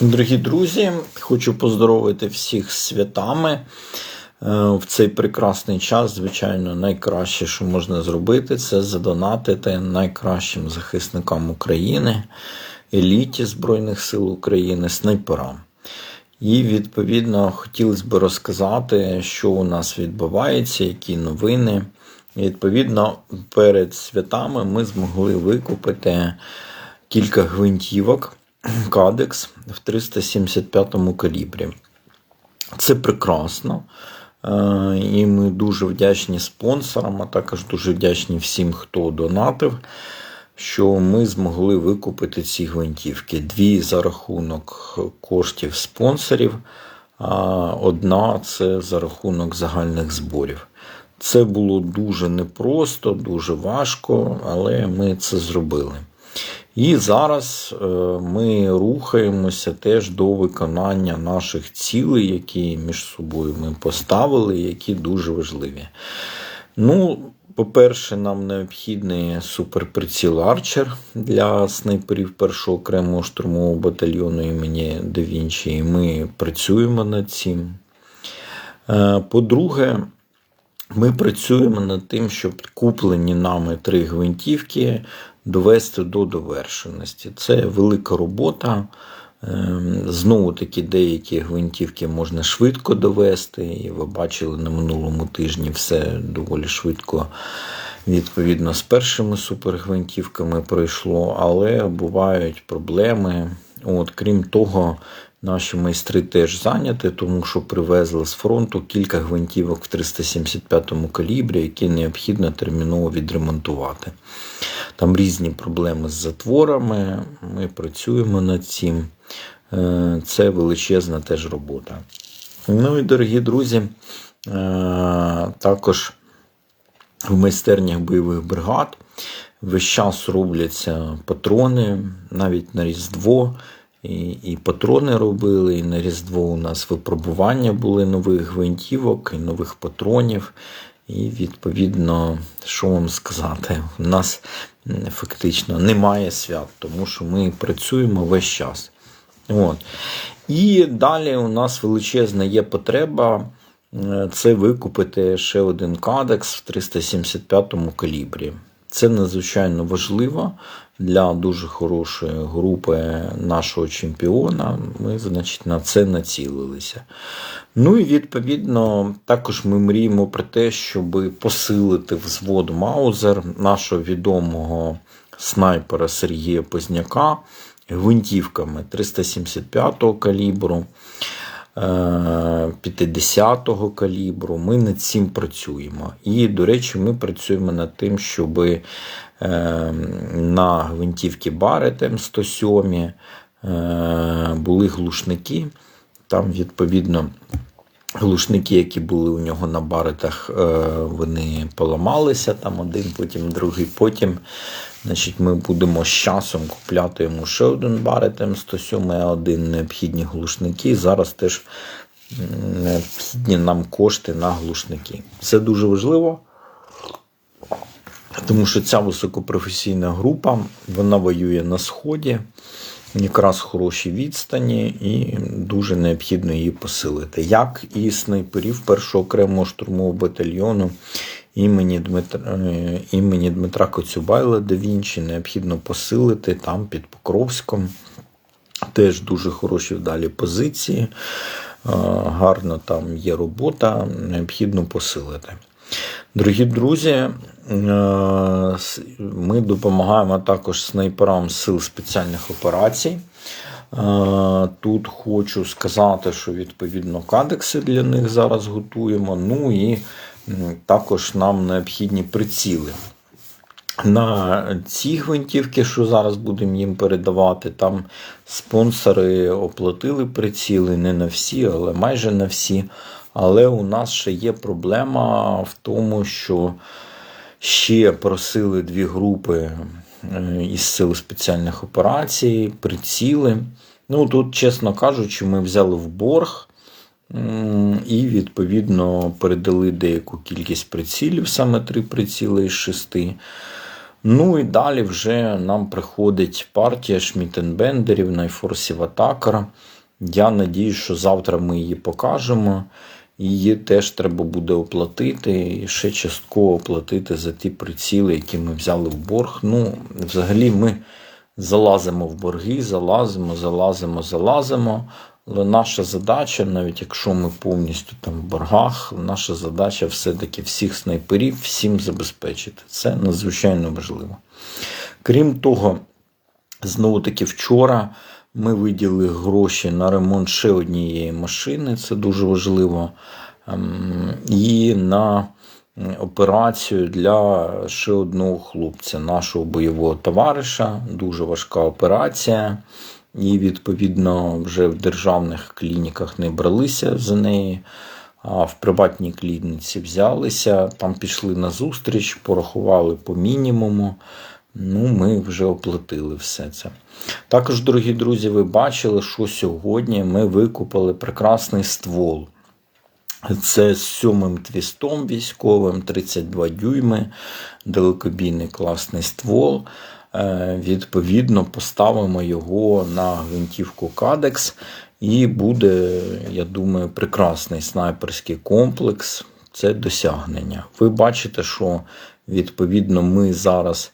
Дорогі друзі, хочу поздоровити всіх з святами. Е, В цей прекрасний час, звичайно, найкраще, що можна зробити, це задонатити найкращим захисникам України, еліті Збройних сил України, снайперам. І, відповідно, хотілося б розказати, що у нас відбувається, які новини. І, Відповідно, перед святами ми змогли викупити кілька гвинтівок Кадекс в 375 калібрі. Це прекрасно. Е, І ми дуже вдячні спонсорам, а також дуже вдячні всім, хто донатив, що ми змогли викупити ці гвинтівки. Дві за рахунок коштів спонсорів, а одна це за рахунок загальних зборів. Це було дуже непросто, дуже важко, але ми це зробили. І зараз е, ми рухаємося теж до виконання наших цілей, які між собою ми поставили, які дуже важливі. Ну, по-перше, нам необхідний суперприціл Арчер для снайперів першого окремого штурмового батальйону імені Да Вінчі. І ми працюємо над цим. Е, По-друге, ми працюємо над тим, щоб куплені нами три гвинтівки довести до довершеності. Це велика робота. Ем, Знову таки, деякі гвинтівки можна швидко довести, і ви бачили на минулому тижні все доволі швидко. Відповідно, з першими супергвинтівками пройшло, але бувають проблеми. От, Крім того, наші майстри теж зайняті, тому що привезли з фронту кілька гвинтівок в 375 калібрі, які необхідно терміново відремонтувати. Там різні проблеми з затворами. Ми працюємо над цим. Е, Це величезна теж робота. Ну і дорогі друзі, е, також в майстернях бойових бригад весь час робляться патрони, навіть на Різдво. І, і патрони робили, і на Різдво у нас випробування були нових гвинтівок і нових патронів. І, відповідно, що вам сказати, у нас фактично немає свят, тому що ми працюємо весь час. От. І далі у нас величезна є потреба е, це викупити ще один кадекс в 375 калібрі. Це надзвичайно важливо для дуже хорошої групи нашого чемпіона. Ми, значить, на це націлилися. Ну і відповідно, також ми мріємо про те, щоб посилити взвод Маузер нашого відомого снайпера Сергія Позняка гвинтівками 375-го калібру. 50-го калібру. Ми над цим працюємо. І, до речі, ми працюємо над тим, щоб е, на гвинтівки Барет М107 е, були глушники. Там, відповідно, глушники, які були у нього на баретах, е, вони поламалися. Там один, потім другий. Потім Значить, Ми будемо з часом купляти йому ще один барет М107, а один необхідні глушники. Зараз теж необхідні нам кошти на глушники. Це дуже важливо, тому що ця високопрофесійна група вона воює на Сході, якраз хороші відстані, і дуже необхідно її посилити. Як і снайперів першого окремого штурмового батальйону імені Дмитра е, імені Дмитра Коцюбайла да Вінчі необхідно посилити там під Покровськом. Теж дуже хороші вдалі позиції. Е, гарно там є робота, необхідно посилити. Дорогі друзі, е, ми допомагаємо також снайперам сил спеціальних операцій. Тут хочу сказати, що відповідно кадекси для них зараз готуємо. Ну і також нам необхідні приціли. На ці гвинтівки, що зараз будемо їм передавати, там спонсори оплатили приціли, не на всі, але майже на всі. Але у нас ще є проблема в тому, що ще просили дві групи е, із сил спеціальних операцій, приціли. Ну тут, чесно кажучи, ми взяли в борг. І, відповідно, передали деяку кількість прицілів, саме три приціли із шести. Ну і далі вже нам приходить партія Шмітенбендерів Найфорсів Атакера. Я надію, що завтра ми її покажемо. Її теж треба буде оплатити і ще частково оплатити за ті приціли, які ми взяли в борг. Ну, взагалі, ми залазимо в борги, залазимо, залазимо, залазимо. Але наша задача, навіть якщо ми повністю там в боргах, наша задача все-таки всіх снайперів всім забезпечити. Це надзвичайно важливо. Крім того, знову таки вчора ми виділили гроші на ремонт ще однієї машини, це дуже важливо. Ем, І на операцію для ще одного хлопця, нашого бойового товариша. Дуже важка операція. І, відповідно, вже в державних клініках не бралися за неї, а в приватній клініці взялися, там пішли на зустріч, порахували по мінімуму. Ну, ми вже оплатили все це. Також, дорогі друзі, ви бачили, що сьогодні ми викупили прекрасний ствол. Це з сьомим твістом військовим, 32 дюйми, далекобійний класний ствол. Е, Відповідно, поставимо його на гвинтівку Кадекс, і буде, я думаю, прекрасний снайперський комплекс. Це досягнення. Ви бачите, що відповідно ми зараз.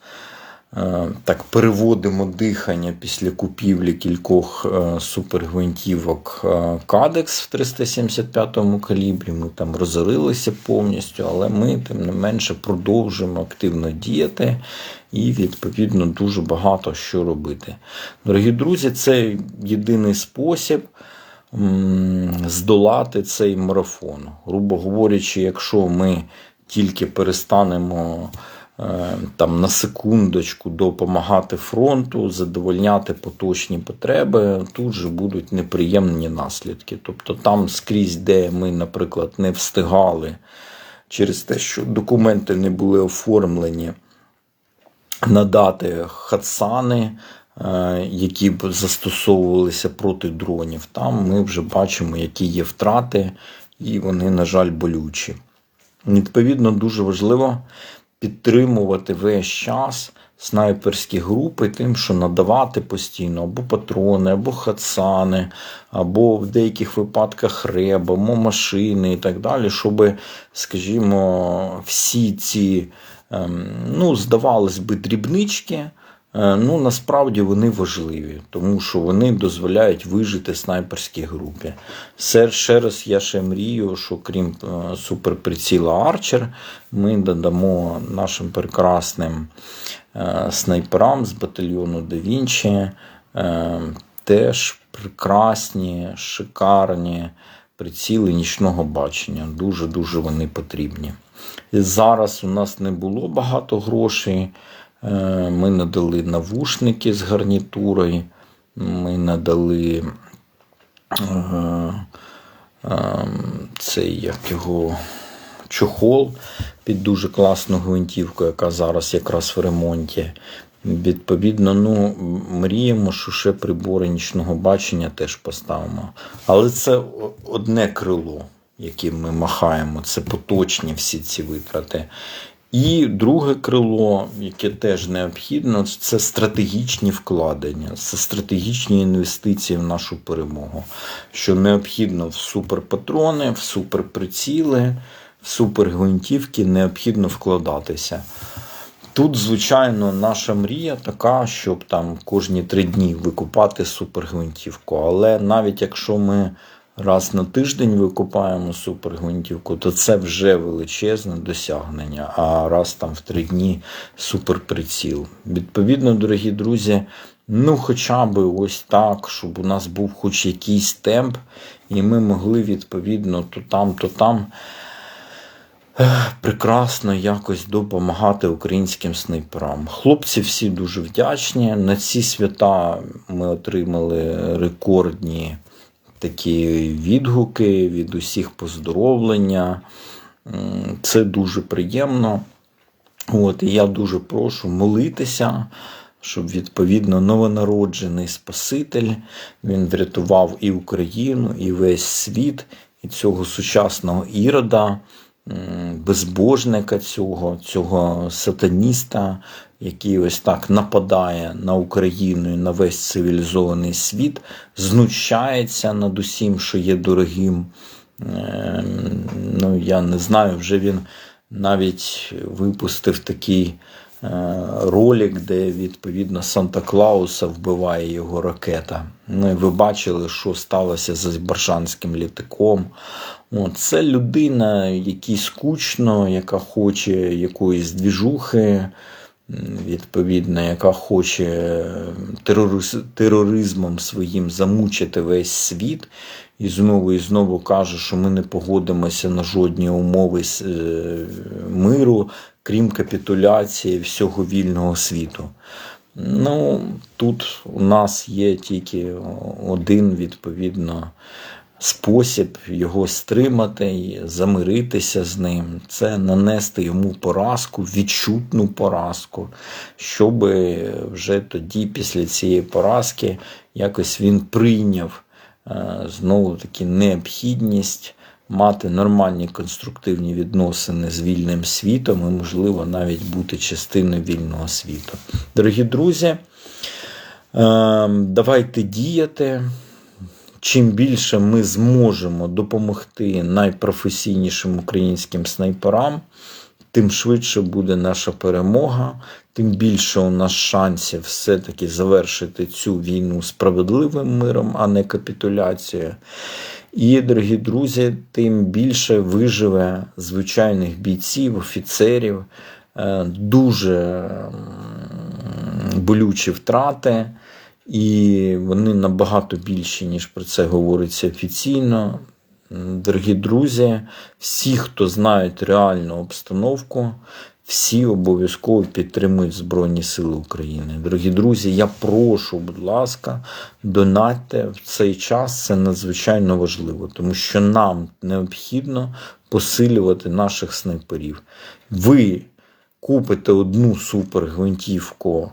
Е, Так, переводимо дихання після купівлі кількох е, супергвинтівок е, Кадекс в 375 му калібрі. Ми там розорилися повністю, але ми, тим не менше, продовжуємо активно діяти і, відповідно, дуже багато що робити. Дорогі друзі, це єдиний спосіб. Здолати цей марафон. Грубо говорячи, якщо ми тільки перестанемо там на секундочку допомагати фронту, задовольняти поточні потреби, тут же будуть неприємні наслідки. Тобто там скрізь, де ми, наприклад, не встигали через те, що документи не були оформлені, надати хатсани, е, які б застосовувалися проти дронів. Там ми вже бачимо, які є втрати, і вони, на жаль, болючі. Відповідно, дуже важливо підтримувати весь час снайперські групи, тим, що надавати постійно або патрони, або хатсани, або в деяких випадках реб, або машини і так далі, щоб, скажімо, всі ці, ем, ну, здавалось би, дрібнички. Е, Ну, насправді вони важливі, тому що вони дозволяють вижити снайперській групі. Все, ще раз я ще мрію, що крім е, суперприціла Арчер, ми додамо нашим прекрасним е, снайперам з батальйону Да Вінчі теж прекрасні, шикарні приціли нічного бачення. Дуже-дуже вони потрібні. Зараз у нас не було багато грошей. Е, Ми надали навушники з гарнітурою, ми надали е, е, цей як його чохол під дуже класну гвинтівку, яка зараз якраз в ремонті. Відповідно, ну, мріємо, що ще прибори нічного бачення теж поставимо. Але це одне крило, яким ми махаємо, це поточні всі ці витрати. І друге крило, яке теж необхідно, це стратегічні вкладення, це стратегічні інвестиції в нашу перемогу. Що необхідно в суперпатрони, в суперприціли, в супергвинтівки необхідно вкладатися. Тут, звичайно, наша мрія така, щоб там кожні три дні викупати супергвинтівку. Але навіть якщо ми раз на тиждень викупаємо супергвинтівку, то це вже величезне досягнення. А раз там в три дні суперприціл. Відповідно, дорогі друзі, ну хоча б ось так, щоб у нас був хоч якийсь темп, і ми могли відповідно то там, то там прекрасно якось допомагати українським снайперам. Хлопці всі дуже вдячні. На ці свята ми отримали рекордні такі відгуки від усіх поздоровлення. Це дуже приємно. От, і я дуже прошу молитися, щоб відповідно новонароджений Спаситель він врятував і Україну, і весь світ, і цього сучасного ірода безбожника цього, цього сатаніста, який ось так нападає на Україну і на весь цивілізований світ, знущається над усім, що є дорогим. Ем, Ну, я не знаю, вже він навіть випустив такий ролик, де відповідно Санта Клауса вбиває його ракета. Ну і ви бачили, що сталося з Азербайджанським літаком. От, це людина, якій скучно, яка хоче якоїсь двіжухи, відповідно, яка хоче терориз, тероризмом своїм замучити весь світ. І знову і знову каже, що ми не погодимося на жодні умови е, миру, крім капітуляції всього вільного світу. Ну, тут у нас є тільки один, відповідно, спосіб його стримати і замиритися з ним. Це нанести йому поразку, відчутну поразку, щоб вже тоді, після цієї поразки, якось він прийняв е, знову таки необхідність мати нормальні конструктивні відносини з вільним світом і, можливо, навіть бути частиною вільного світу. Дорогі друзі, е, давайте діяти. Чим більше ми зможемо допомогти найпрофесійнішим українським снайперам, тим швидше буде наша перемога, тим більше у нас шансів все-таки завершити цю війну справедливим миром, а не капітуляцією. І, дорогі друзі, тим більше виживе звичайних бійців, офіцерів, е, дуже болючі втрати, і вони набагато більші, ніж про це говориться офіційно. Дорогі друзі, всі, хто знають реальну обстановку, всі обов'язково підтримують Збройні Сили України. Дорогі друзі, я прошу, будь ласка, донатьте в цей час. Це надзвичайно важливо, тому що нам необхідно посилювати наших снайперів. Ви купите одну супергвинтівку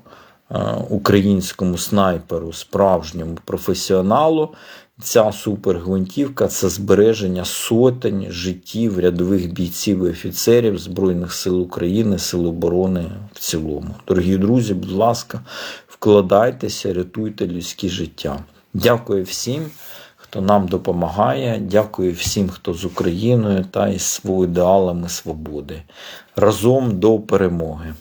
е, українському снайперу, справжньому професіоналу. Ця супергвинтівка це збереження сотень життів рядових бійців і офіцерів Збройних сил України, Сил оборони в цілому. Дорогі друзі, будь ласка, вкладайтеся, рятуйте людські життя. Дякую всім, хто нам допомагає. Дякую всім, хто з Україною та із ідеалами свободи. Разом до перемоги.